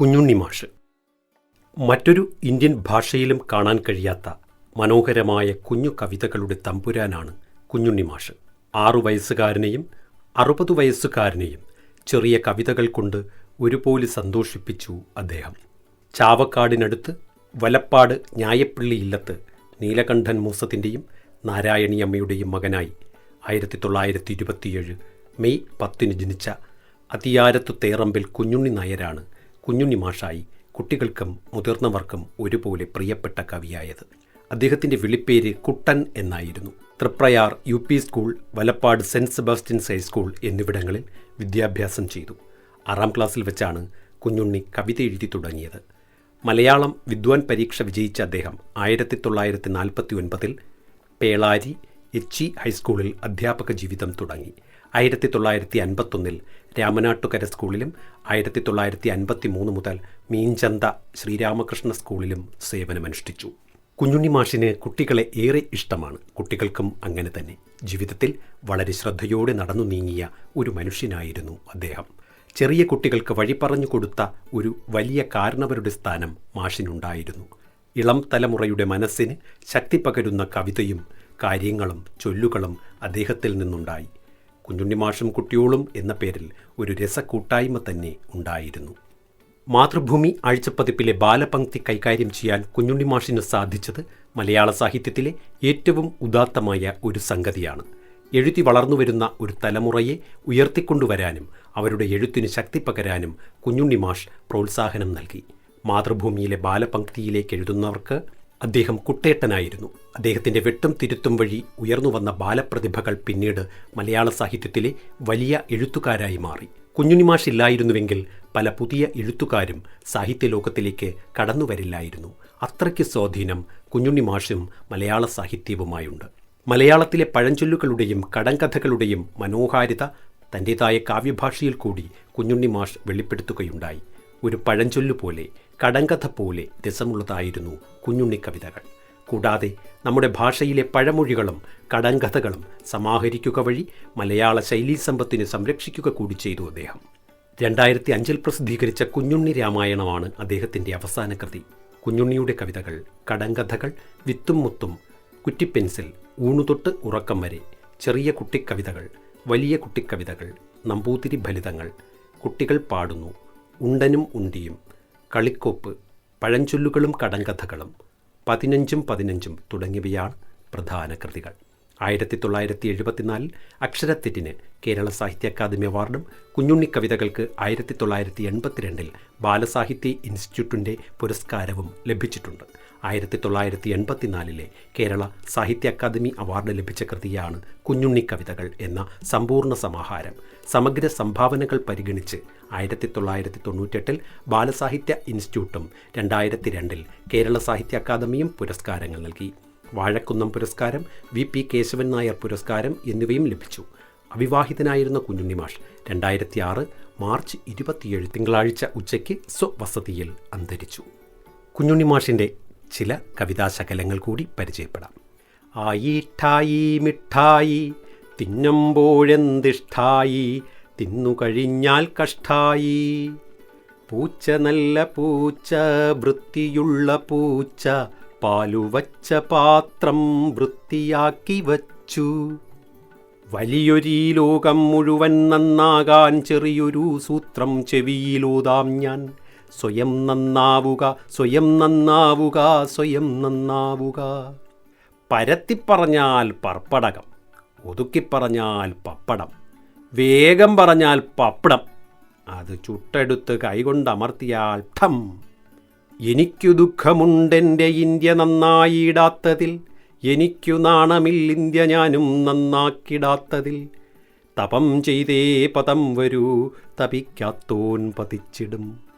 കുഞ്ഞുണ്ണി മാഷ് മറ്റൊരു ഇന്ത്യൻ ഭാഷയിലും കാണാൻ കഴിയാത്ത മനോഹരമായ കുഞ്ഞു കവിതകളുടെ തമ്പുരാനാണ് കുഞ്ഞുണ്ണി മാഷ് ആറു വയസ്സുകാരനെയും അറുപത് വയസ്സുകാരനെയും ചെറിയ കവിതകൾ കൊണ്ട് ഒരുപോലെ സന്തോഷിപ്പിച്ചു അദ്ദേഹം. ചാവക്കാടിനടുത്ത് വലപ്പാട് ന്യായപ്പള്ളി ഇല്ലത്ത് നീലകണ്ഠൻ മൂസത്തിന്റെയും നാരായണിയമ്മയുടെയും മകനായി ആയിരത്തി തൊള്ളായിരത്തി ഇരുപത്തിയേഴ് മെയ് പത്തിന് ജനിച്ച അതിയാരത്ത് തേറമ്പിൽ കുഞ്ഞുണ്ണി നായരാണ് കുഞ്ഞുണ്ണി മാഷായി കുട്ടികൾക്കും മുതിർന്നവർക്കും ഒരുപോലെ പ്രിയപ്പെട്ട കവിയായത്. അദ്ദേഹത്തിന്റെ വിളിപ്പേര് കുട്ടൻ എന്നായിരുന്നു. Triprayar U P school Valappad saint Sebastian's high school എന്നിവിടങ്ങളിൽ വിദ്യാഭ്യാസം ചെയ്തു. ആറാം ക്ലാസ്സിൽ വെച്ചാണ് കുഞ്ഞുണ്ണി കവിത എഴുതി തുടങ്ങിയത്. മലയാളം വിദ്വാൻ പരീക്ഷ വിജയിച്ച അദ്ദേഹം ആയിരത്തി തൊള്ളായിരത്തി നാൽപ്പത്തി ഒൻപതിൽ പേളാരി എച്ച് ഹൈസ്കൂളിൽ അധ്യാപക ജീവിതം തുടങ്ങി. ആയിരത്തി തൊള്ളായിരത്തി അൻപത്തൊന്നിൽ രാമനാട്ടുകര സ്കൂളിലും ആയിരത്തി തൊള്ളായിരത്തി അൻപത്തി മൂന്ന് മുതൽ മീൻചന്ത ശ്രീരാമകൃഷ്ണ സ്കൂളിലും സേവനമനുഷ്ഠിച്ചു. കുഞ്ഞുണ്ണി മാഷിന് കുട്ടികളെ ഏറെ ഇഷ്ടമാണ്. കുട്ടികൾക്കും അങ്ങനെ തന്നെ. ജീവിതത്തിൽ വളരെ ശ്രദ്ധയോടെ നടന്നു നീങ്ങിയ ഒരു മനുഷ്യനായിരുന്നു അദ്ദേഹം. ചെറിയ കുട്ടികൾക്ക് വഴി പറഞ്ഞു കൊടുത്ത ഒരു വലിയ കാരണവരുടെ സ്ഥാനം മാഷിനുണ്ടായിരുന്നു. ഇളം തലമുറയുടെ മനസ്സിന് ശക്തി പകരുന്ന കവിതയും കാര്യങ്ങളും ചൊല്ലുകളും അദ്ദേഹത്തിൽ നിന്നുണ്ടായി. കുഞ്ഞുണ്ണിമാഷും കുട്ടിയോളും എന്ന പേരിൽ ഒരു രസക്കൂട്ടായ്മ തന്നെ ഉണ്ടായിരുന്നു. മാതൃഭൂമി ആഴ്ചപ്പതിപ്പിലെ ബാലപംക്തി കൈകാര്യം ചെയ്യാൻ കുഞ്ഞുണ്ണി മാഷിന് സാധിച്ചത് മലയാള സാഹിത്യത്തിലെ ഏറ്റവും ഉദാത്തമായ ഒരു സംഗതിയാണ്. എഴുതി വളർന്നുവരുന്ന ഒരു തലമുറയെ ഉയർത്തിക്കൊണ്ടുവരാനും അവരുടെ എഴുത്തിന് ശക്തി പകരാനും കുഞ്ഞുണ്ണി മാഷ് പ്രോത്സാഹനം നൽകി. മാതൃഭൂമിയിലെ ബാലപംക്തിയിലേക്ക് എഴുതുന്നവർക്ക് അദ്ദേഹം കുട്ടേട്ടനായിരുന്നു. അദ്ദേഹത്തിന്റെ വെട്ടും തിരുത്തും വഴി ഉയർന്നു വന്ന ബാലപ്രതിഭകൾ പിന്നീട് മലയാള സാഹിത്യത്തിലെ വലിയ എഴുത്തുകാരായി മാറി. കുഞ്ഞുണിമാഷില്ലായിരുന്നുവെങ്കിൽ പല പുതിയ എഴുത്തുകാരും സാഹിത്യലോകത്തിലേക്ക് ലോകത്തിലേക്ക് കടന്നുവരില്ലായിരുന്നു. അത്രയ്ക്ക് സ്വാധീനം കുഞ്ഞുണ്ണിമാഷും മലയാള സാഹിത്യവുമായുണ്ട്. മലയാളത്തിലെ പഴഞ്ചൊല്ലുകളുടെയും കടങ്കഥകളുടെയും മനോഹാരിത തന്റെതായ കാവ്യഭാഷയിൽ കൂടി കുഞ്ഞുണ്ണിമാഷ് വെളിപ്പെടുത്തുകയുണ്ടായി. ഒരു പഴഞ്ചൊല്ലു പോലെ കടങ്കഥ പോലെ രസമുള്ളതായിരുന്നു കുഞ്ഞുണ്ണി കവിതകൾ. കൂടാതെ നമ്മുടെ ഭാഷയിലെ പഴമൊഴികളും കടങ്കഥകളും സമാഹരിക്കുക വഴി മലയാള ശൈലീ സമ്പത്തിനെ സംരക്ഷിക്കുക കൂടി ചെയ്തു അദ്ദേഹം. രണ്ടായിരത്തി അഞ്ചിൽ പ്രസിദ്ധീകരിച്ച കുഞ്ഞുണ്ണി രാമായണമാണ് അദ്ദേഹത്തിന്റെ അവസാന കൃതി. കുഞ്ഞുണ്ണിയുടെ കവിതകൾ കടങ്കഥകൾ വിത്തും മുത്തും കുറ്റിപ്പെൻസിൽ ഊണുതൊട്ട് ഉറക്കം വരെ ചെറിയ കുട്ടിക്കവിതകൾ വലിയ കുട്ടിക്കവിതകൾ നമ്പൂതിരി ഫലിതങ്ങൾ കുട്ടികൾ പാടുന്നു ഉണ്ടനും ഉണ്ടിയും കളിക്കോപ്പ് പഴഞ്ചൊല്ലുകളും കടങ്കഥകളും പതിനഞ്ചും പതിനഞ്ചും തുടങ്ങിയവയാണ് പ്രധാന കൃതികൾ. ആയിരത്തി തൊള്ളായിരത്തി എഴുപത്തിനാലിൽ അക്ഷരത്തെറ്റിന് കേരള സാഹിത്യ അക്കാദമി അവാർഡും കുഞ്ഞുണ്ണി കവിതകൾക്ക് ആയിരത്തി തൊള്ളായിരത്തി എൺപത്തിരണ്ടിൽ ബാലസാഹിത്യ ഇൻസ്റ്റിറ്റ്യൂട്ടിന്റെ പുരസ്കാരവും ലഭിച്ചിട്ടുണ്ട്. ആയിരത്തി തൊള്ളായിരത്തി എൺപത്തിനാലിലെ കേരള സാഹിത്യ അക്കാദമി അവാർഡ് ലഭിച്ച കൃതിയാണ് കുഞ്ഞുണ്ണി കവിതകൾ എന്ന സമ്പൂർണ സമാഹാരം. സമഗ്ര സംഭാവനകൾ പരിഗണിച്ച് ആയിരത്തി തൊള്ളായിരത്തി തൊണ്ണൂറ്റെട്ടിൽ ബാലസാഹിത്യ ഇൻസ്റ്റിറ്റ്യൂട്ടും രണ്ടായിരത്തി രണ്ടിൽ കേരള സാഹിത്യ അക്കാദമിയും പുരസ്കാരങ്ങൾ നൽകി. വാഴക്കുന്നം പുരസ്കാരം വി. പി. കേശവൻ നായർ പുരസ്കാരം എന്നിവയും ലഭിച്ചു. അവിവാഹിതനായിരുന്ന കുഞ്ഞുണ്ണി മാഷ് രണ്ടായിരത്തി ആറ് മാർച്ച് ഇരുപത്തിയേഴ് തിങ്കളാഴ്ച ഉച്ചയ്ക്ക് സ്വവസതിയിൽ അന്തരിച്ചു. കുഞ്ഞുണ്ണിമാഷിന്റെ ചില കവിതാശകലങ്ങൾ കൂടി പരിചയപ്പെടാം. ആയിട്ടായി മിഠായി തിന്നുമ്പോഴെന്തിഷ്ടായി തിന്നു കഴിഞ്ഞാൽ കഷ്ടായി. പൂച്ച നല്ല പൂച്ച വൃത്തിയുള്ള പൂച്ച പാലുവച്ച പാത്രം വൃത്തിയാക്കി വച്ചു. വലിയൊരീ ലോകം മുഴുവൻ നന്നാകാൻ ചെറിയൊരു സൂത്രം ചെവിയിലോതാം ഞാൻ. സ്വയം നന്നാവുക സ്വയം നന്നാവുക സ്വയം നന്നാവുക. പരത്തിപ്പറഞ്ഞാൽ പർപ്പടകം ഒതുക്കിപ്പറഞ്ഞാൽ പപ്പടം വേഗം പറഞ്ഞാൽ പപ്പടം. അത് ചുട്ടെടുത്ത് കൈകൊണ്ടമർത്തിയാൽ ഠം. എനിക്കു ദുഃഖമുണ്ടെന്റെ ഇന്ത്യ നന്നായിടാത്തതിൽ എനിക്കു നാണമില്ല ഇന്ത്യ ഞാനും നന്നാക്കിടാത്തതിൽ. തപം ചെയ്തേ പദം വരൂ തപിക്കാത്തോൻ പതിച്ചിടും.